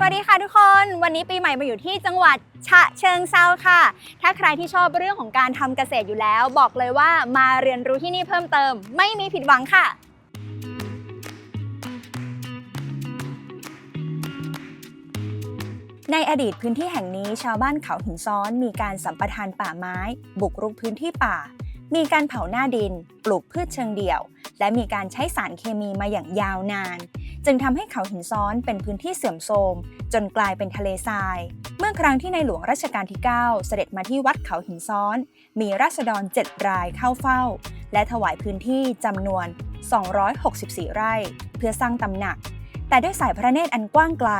สวัสดีค่ะทุกคน วันนี้ปีใหม่มาอยู่ที่จังหวัดฉะเชิงเซาค่ะ ถ้าใครที่ชอบเรื่องของการทำเกษตรอยู่แล้ว บอกเลยว่ามาเรียนรู้ที่นี่เพิ่มเติม ไม่มีผิดหวังค่ะ ในอดีตพื้นที่แห่งนี้ชาวบ้านเขาหินซ้อน มีการสัมปทานป่าไม้ บุกรุกพื้นที่ป่า มีการเผาหน้าดิน ปลูกพืชเชิงเดี่ยว และมีการใช้สารเคมีมาอย่างยาวนาน จึงทำให้เขาหินซ้อนเป็นพื้นที่เสื่อมโทรมจนกลายเป็นทะเลทราย เมื่อครั้งที่ในหลวงรัชกาลที่ 9 เสด็จมาที่วัดเขาหินซ้อน มีราษฎร 7 รายเข้าเฝ้า และถวายพื้นที่จำนวน 264 ไร่ เพื่อสร้างตำหนัก แต่ด้วยสายพระเนตรอันกว้างไกล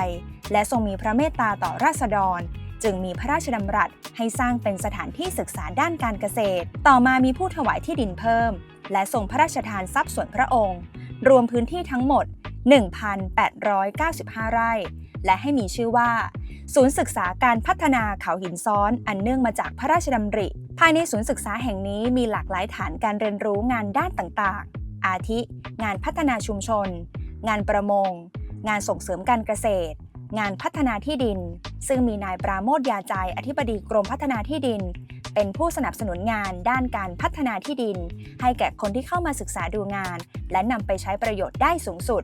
และทรงมีพระเมตตาต่อราษฎร จึงมีพระราชดำรัสให้สร้างเป็นสถานที่ศึกษาด้านการเกษตร ต่อมามีผู้ถวายที่ดินเพิ่ม และทรงพระราชทานทรัพย์ส่วนพระองค์ รวมพื้นที่ทั้งหมด 1,895 ไร่ และให้มีชื่อว่า ศูนย์ศึกษาการพัฒนาเขาหินซ้อน อันเนื่องมาจากพระราชดำริ ภายในศูนย์ศึกษาแห่งนี้มีหลากหลายฐานการเรียนรู้งานด้านต่างๆ อาทิ งานพัฒนาชุมชน งานประมง งานส่งเสริมการเกษตร งานพัฒนาที่ดิน ซึ่งมีนายปราโมทยาใจอธิบดีกรมพัฒนาที่ดินเป็นผู้สนับสนุนงานด้านการพัฒนาที่ดิน ให้แก่คนที่เข้ามาศึกษาดูงาน และนำไปใช้ประโยชน์ได้สูงสุด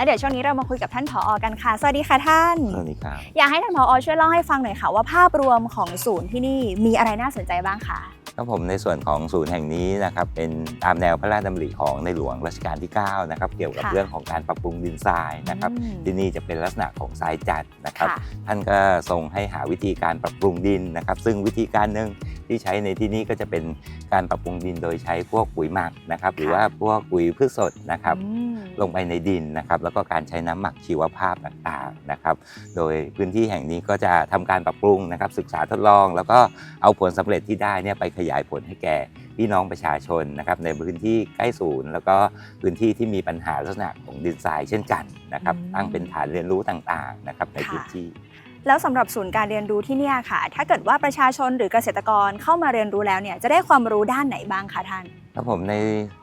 และเดี๋ยวช่วงนี้เรามาคุยกับท่านผออกันค่ะ สวัสดีค่ะท่าน สวัสดีครับ อยากให้ท่านผอช่วยเล่าให้ฟังหน่อยค่ะว่าภาพรวมของศูนย์ที่นี่มีอะไรน่าสนใจบ้างคะ ครับผมในส่วนของศูนย์แห่งนี้นะครับเป็นตามแนวพระราชดำริของในหลวงรัชกาลที่9นะครับเกี่ยวกับค่ะเรื่องของการปรับปรุงดินทรายนะครับอืมที่นี่จะเป็นลักษณะของทรายจัดนะครับ ค่ะ ท่านก็ทรงให้หาวิธีการปรับปรุงดินนะครับ ซึ่งวิธีการหนึ่งที่ใช้ในที่นี้ก็จะเป็นการปรับปรุงดินโดยใช้พวกปุ๋ยหมักนะครับหรือว่าพวกปุ๋ยพืชสดนะครับ อืม ลงไปในดินนะครับแล้วก็การใช้น้ำหมักชีวภาพต่างๆนะครับ โดยพื้นที่แห่งนี้ก็จะทำการปรับปรุงนะครับศึกษาทดลอง แล้วก็เอาผลสำเร็จที่ได้เนี่ยไปขยายผลให้แก่พี่น้องประชาชนนะครับในพื้นที่ใกล้ศูนย์ แล้วก็พื้นที่ที่มีปัญหาลักษณะของดินทรายเช่นกันนะครับอืมตั้งเป็นฐานเรียนรู้ต่างๆนะครับในค่ะพื้นที่แล้วสำหรับศูนย์การเรียนรู้ที่เนี่ยค่ะ ถ้าเกิดว่าประชาชนหรือเกษตรกรเข้ามาเรียนรู้แล้วเนี่ยจะได้ความรู้ด้านไหนบ้างคะท่านครับผมใน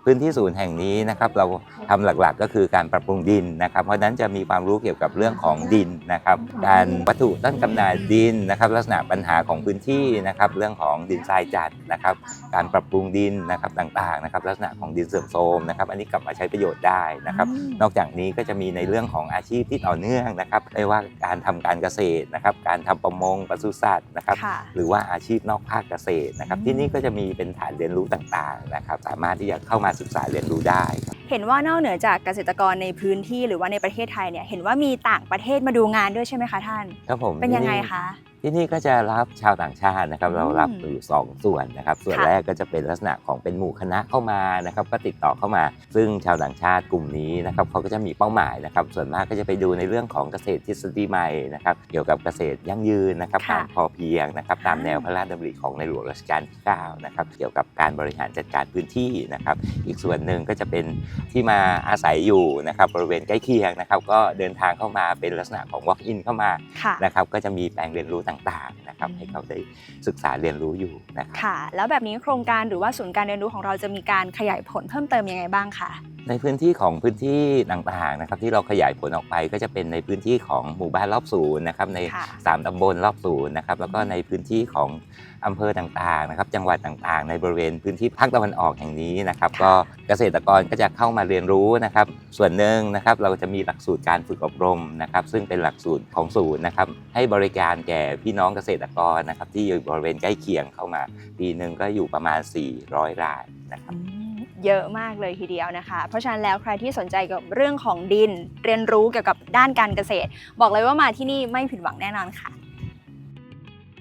พื้นที่ศูนย์แห่งนี้นะครับเราทำหลักๆก็คือการปรับปรุงดินนะครับ เพราะฉะนั้นจะมีความรู้เกี่ยวกับเรื่องของดินนะครับ การวัตถุต้นกำเนิดดินนะครับ ลักษณะปัญหาของพื้นที่นะครับ เรื่องของดินทรายจัดนะครับ การปรับปรุงดินนะครับต่างๆนะครับ ลักษณะของดินเสื่อมโทรมนะครับ อันนี้กลับมาใช้ประโยชน์ได้นะครับอืมนอกจากนี้ก็จะมีในเรื่องของอาชีพที่ต่อเนื่องนะครับไม่ว่าการทำการเกษตรนะครับ การทำประมงปศุสัตว์นะครับค่ะหรือว่าอาชีพนอกภาคเกษตรนะครับอืมที่นี่ก็จะมีเป็นฐานเรียนรู้ต่างๆนะครับสามารถที่จะเข้ามาศึกษาเรียนรู้ได้ครับเห็นว่านอกเหนือจากเกษตรกรในพื้นที่หรือว่าในประเทศไทยเนี่ยเห็นว่ามีต่างประเทศมาดูงานด้วยใช่ไหมคะท่าน ครับผมเป็นยังไงที่คะที่นี่ก็จะรับชาวต่างชาตินะครับอืมเรารับอยู่สองส่วนนะครับ ส่วนค่ะแรกก็จะเป็นลักษณะของเป็นหมู่คณะเข้ามานะครับ ก็ติดต่อเข้ามา ซึ่งชาวต่างชาติกลุ่มนี้นะครับเขาก็จะมีเป้าหมายนะครับ ส่วนมากก็จะไปดูในเรื่องของเกษตรทฤษฎีใหม่นะครับ เกี่ยวกับเกษตรยั่งยืนนะครับค่ะการพอเพียงนะครับตามแนวพระราชดำริของในหลวงรัชกาลที่9นะครับ เกี่ยวกับการบริหารจัดการพื้นที่นะครับ อีกส่วนหนึ่งก็จะเป็นที่มาอาศัยอยู่นะครับบริเวณใกล้เคียงนะครับ ก็เดินทางเข้ามาเป็นลักษณะของ walk in เข้ามาค่ะนะครับ ก็จะมีแปลงเรียนรู้ต่างๆนะครับให้เขาได้ศึกษาเรียนรู้อยู่นะครับค่ะ แล้วแบบนี้โครงการหรือว่าศูนย์การเรียนรู้ของเราจะมีการขยายผลเพิ่มเติมยังไงบ้างคะ ในพื้นที่ของพื้นที่ต่างๆนะครับที่เราขยายผลออกไปก็จะเป็นในพื้นที่ของหมู่บ้านรอบศูนย์นะครับใน ค่ะสามตำบลรอบศูนย์นะครับแล้วก็ในพื้นที่ของอำเภอต่างๆนะครับจังหวัดต่างๆ ในบริเวณพื้นที่ภาคตะวันออกแห่งนี้นะครับค่ะก็เกษตรกรก็จะเข้ามาเรียนรู้นะครับส่วนหนึ่งนะครับเราจะมีหลักสูตรการฝึกอบรมนะครับซึ่งเป็นหลักสูตรของศูนย์นะครับให้บริการแก่พี่น้องเกษตรกรนะครับที่อยู่บริเวณใกล้เคียงเข้ามา ปีหนึ่งก็อยู่ประมาณ 400 รายนะครับ อืม เยอะมากเลยทีเดียวนะคะ เพราะฉะนั้นแล้วใครที่สนใจเกี่ยวกับเรื่องของดิน เรียนรู้เกี่ยวกับด้านการเกษตร บอกเลยว่ามาที่นี่ไม่ผิดหวังแน่นอนค่ะ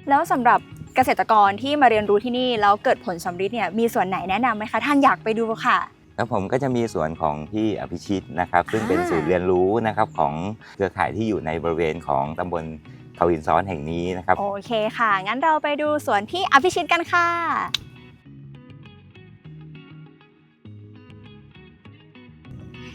แล้วสำหรับเกษตรกรที่มาเรียนรู้ที่นี่แล้วเกิดผลสำฤทธิ์เนี่ยมีส่วนไหนแนะนำไหมคะ ท่านอยากไปดูค่ะแล้วผมก็จะมีส่วนของพี่อภิชิตนะครับ ซึ่งเป็นอ่าศูนย์เรียนรู้นะครับของเครือข่ายที่อยู่ในบริเวณของตำบลเขาหินซ้อนแห่งนี้นะครับ โอเคค่ะ งั้นเราไปดูสวนพี่อภิชิตกันค่ะ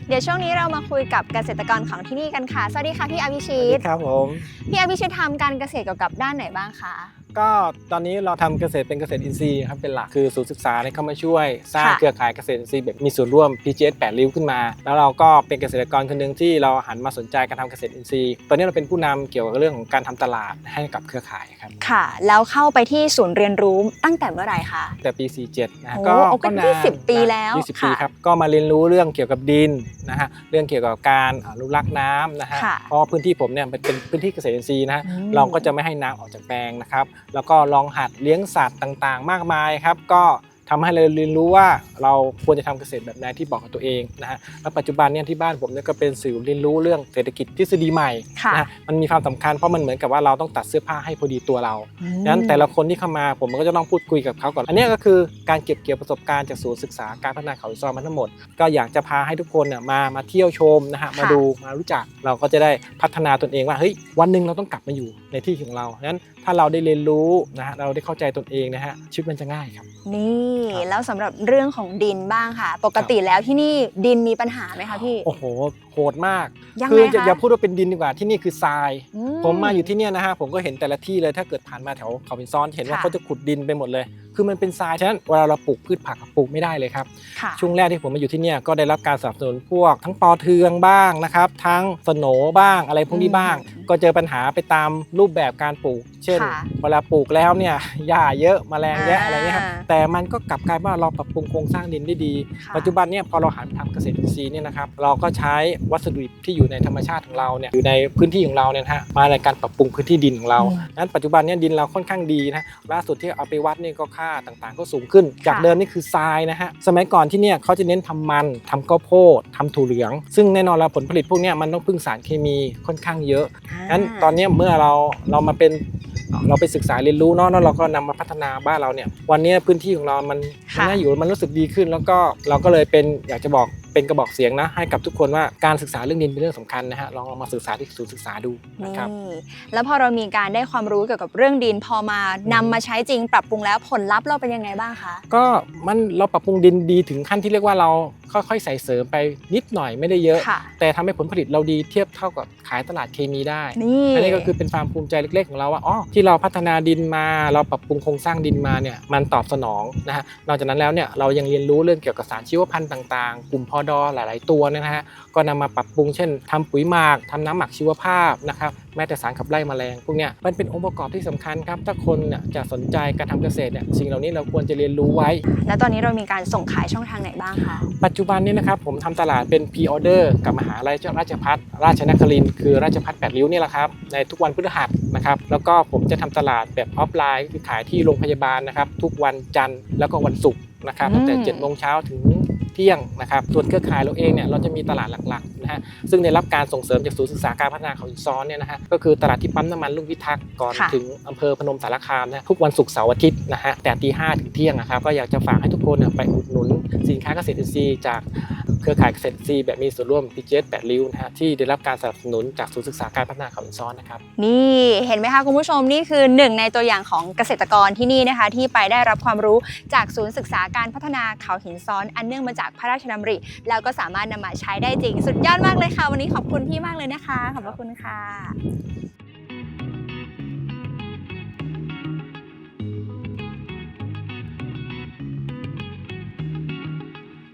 เดี๋ยวช่วงนี้เรามาคุยกับเกษตรกรของที่นี่กันค่ะ สวัสดีค่ะพี่อภิชิตครับผม พี่อภิชิตทำการเกษตรเกี่ยวกับด้านไหนบ้างคะ ก็ตอนนี้เราทำเกษตรเป็นเกษตรอินทรีย์ครับเป็นหลักคือศูนย์ศึกษาเนี่ยเข้ามาช่วย สร้างค่ะเครือข่ายเกษตรอินทรีย์แบบมีส่วนร่วม PGS 8ริ้วขึ้นมา แล้วเราก็เป็นเกษตรกรคนหนึ่งที่เราหันมาสนใจการทำเกษตรอินทรีย์ ตอนนี้เราเป็นผู้นำเกี่ยวกับเรื่องของการทำตลาดให้กับเครือข่ายครับค่ะ แล้วเข้าไปที่ศูนย์เรียนรู้ตั้งแต่เมื่อไหร่คะแต่ปี 47นะฮะโอ้ก็โอ้ก็นาน20 ปีแล้ว20ปีค่ะครับก็มาเรียนรู้เรื่องเกี่ยวกับดินนะฮะเรื่องเกี่ยวกับการอนุรักษ์น้ำนะฮะค่ะเพราะว่าพื้นที่ผมเนี่ยมันเป็นพื้นที่เกษตรอินทรีย์นะฮะอืมเราก็จะไม่ให้น้ำออกจากแปลงนะครับแล้วก็ลองหัดเลี้ยงสัตว์ต่างๆ มากมายครับ ก็ทำให้เราเรียนรู้ว่าเราควรจะทำเกษตรแบบไหนที่บอกกับตัวเองนะฮะแล้วปัจจุบันเนี่ยที่บ้านผมเนี่ยก็เป็นสื่อเรียนรู้เรื่องเศรษฐกิจทฤษฎีใหม่ค่ะนะฮะมันมีความสำคัญเพราะมันเหมือนกับว่าเราต้องตัดเสื้อผ้าให้พอดีตัวเราอืมดังนั้นแต่ละคนที่เข้ามาผมก็จะต้องพูดคุยกับเขาก่อน อันเนี้ยก็คือการเก็บเกี่ยวประสบการณ์จากศูนย์ศึกษาการพัฒนาเขาอินทรีย์มาทั้งหมด ก็อยากจะพาให้ทุกคนเนี่ยมามาเที่ยวชมนะฮะมาดูมารู้จักเราก็จะได้พัฒนาตนเองว่าเฮ้ยวันหนึ่งเราต้องกลับมาอยู่ในที่ของเราดังนั้นถ้าเราได้เรียนรู้นะฮะเราได้เข้าใจตนเองนะฮะชีวิตมันจะง่ายครับ นี่ครับ แล้วสำหรับเรื่องของดินบ้างค่ะ ปกติแล้วที่นี่ดินมีปัญหาไหมคะพี่ โอ้โหโหดมากยังคืไงอย่าคะอย่าพูดว่าเป็นดินดีกว่าที่นี่คือทราย อื ผมมาอยู่ที่เนี่ยนะฮะผมก็เห็นแต่ละที่เลยถ้าเกิดผ่านมาแถวเขาพินซ้อนจะเห็นว่าค่ะ เขาจะขุดดินไปหมดเลยคือมันเป็นทรายฉะนั้นเวลาเราปลูกพืชผักปลูกไม่ได้เลยครับค่ะช่วงแรกที่ผมมาอยู่ที่เนี่ยก็ได้รับการสนับสนุนพวก ทั้งปอเทืองบ้างนะครับ ทั้งสโหนบ้างอะไรพวกนี้บ้างอืมก็เจอปัญหาไปตามรูปแบบการปลูก เช่นค่ะเวลาปลูกแล้วเนี่ยหญ้าเยอะแมลงเยอะอ่าอะไรเงี้ยครับแต่มันก็กลับกลายว่าเราปรับปรุงโครงสร้างดินได้ดีค่ะปัจจุบันเนี่ยพอเราหันมาทำเกษตรอินทรีย์เนี่ยนะครับเราก็ใช้วัสดุดิบที่อยู่ในธรรมชาติของเราเนี่ยอยู่ในพื้นที่ของเราเนี่ยนะฮะมาในการปรับปรุงพื้นที่ดินของเราอืมนั้นปัจจุบันเนี่ยดินเราค่อนข้างดีนะล่าสุดที่เอาไปวัดเนี่ยก็ค่าต่างๆ ก็สูงขึ้น จากค่ะเดิมนี่คือทรายนะฮะสมัยก่อนที่เนี่ยเขาจะเน้นทำมันทำข้าวโพดทำถั่วเหลือง ซึ่งแน่นอนเราผลผลิตพวกเนี้ยมันต้องพึ่งสารเคมีค่อนข้างเยอะงั้นตอนเนี้ยเมื่อเราเรามาเป็นเราไปศึกษาเรียนรู้เนาะแล้วเราก็นำมาพัฒนาบ้านเราเนี่ย วันเนี้ยพื้นที่ของเรามันมันค่ะน่าอยู่มันรู้สึกดีขึ้น แล้วก็เราก็เลยเป็นอยากจะบอก เป็นกระบอกเสียงนะให้กับทุกคนว่าการศึกษาเรื่องดินเป็นเรื่องสำคัญนะฮะลองลองมาศึกษาที่ศูนย์ศึกษาดูนี่นะครับแล้วพอเรามีการได้ความรู้เกี่ยวกับเรื่องดินพอมานำมาใช้จริง ปรับปรุงแล้วผลลัพธ์เราเป็นยังไงบ้างคะก็มันเราปรับปรุงดินดีถึงขั้นที่เรียกว่าเราค่อยๆ ใส่เสริมไปนิดหน่อยไม่ได้เยอะค่ะแต่ทำให้ผลผลิตเราดีเทียบเท่ากับขายตลาดเคมีได้นี่อันนี้ก็คือเป็นความภูมิใจเล็ก ๆ ของเราว่าอ๋อที่เราพัฒนาดินมา เราปรับปรุงโครงสร้างดินมาเนี่ยมันตอบสนองนะฮะนอกจากนั้นแล้วเนี่ยเรายังเรียนรู้เรื่องเกี่ยวกับสารชีวพันธุ์ต่างๆ กลุ่มพอดอหลาย ๆ ตัวเนยนะฮะก็นำมาปรับปรุงเช่นทำปุ๋ยหมักทำน้ำหมักชีวภาพนะครับแม้แต่สารขับไล่แมลงพวกเนี้ยมันเป็นองค์ประกอบที่สำคัญครับ ถ้าคนเนี่ยจะสนใจการทำเกษตรเนี่ยสิ่งเหล่านี้เราควรจะเรียนรู้ไว้ แล้วตอนนี้เรามีการส่งขายช่องทางไหนบ้างคะปัจจุบันนี้นะครับผมทำตลาดเป็น p ีออเดอร์กับมหาลัยราชพัฒราชนครินทร์คือราชพัฒแปดริ้วนี่แหละครับในทุกวันพฤหัสนะครับแล้วก็ผมจะทำตลาดแบบออฟไลน์คือขายที่โรงพยาบาลนะครับทุกวันจันทร์แล้วก็วันศุกร์นะครับอืมตั้งแต่7จ็ดโมงเช้าถึง เที่ยงนะครับส่วนเครือข่ายเราเองเนี่ยเราจะมีตลาดหลักๆนะฮะซึ่งได้รับการส่งเสริมจากศูนย์ศึกษาการพัฒนาเขาอินซ้อนเนี่ยนะฮะก็คือตลาดที่ปั๊มน้ำมันลุงพิทักษ์ก่อนค่ะถึงอำเภอพนมสารคามนะทุกวันศุกร์เสาร์อาทิตย์นะฮะแต่ตีห้าถึงเที่ยงนะครับก็อยากจะฝากให้ทุกคนเนี่ยไปอุดหนุนสินค้าเกษตรอินทรีย์จาก เครือข่ายเกษตรอินทรีแบบมีส่วนร่วมพีเจแปดริ้วนะฮะที่ได้รับการสนับสนุนจากศูนย์ศึกษาการพัฒนาเขาอินซ้อนนะครับ นี่เห็นไหมคะคุณผู้ชมนี่คือหนึ่งในตัวอย่างของเกษตรกรที่นี่นะคะ ที่ไปได้รับความรู้จากศูนย์ศึกษาการพัฒนาเขาหินซ้อน อันเนื่องมาจากพระราชดำริ แล้วก็สามารถนำมาใช้ได้จริง สุดยอดมากเลยค่ะ วันนี้ขอบคุณพี่มากเลยนะคะขอบพระคุณค่ะ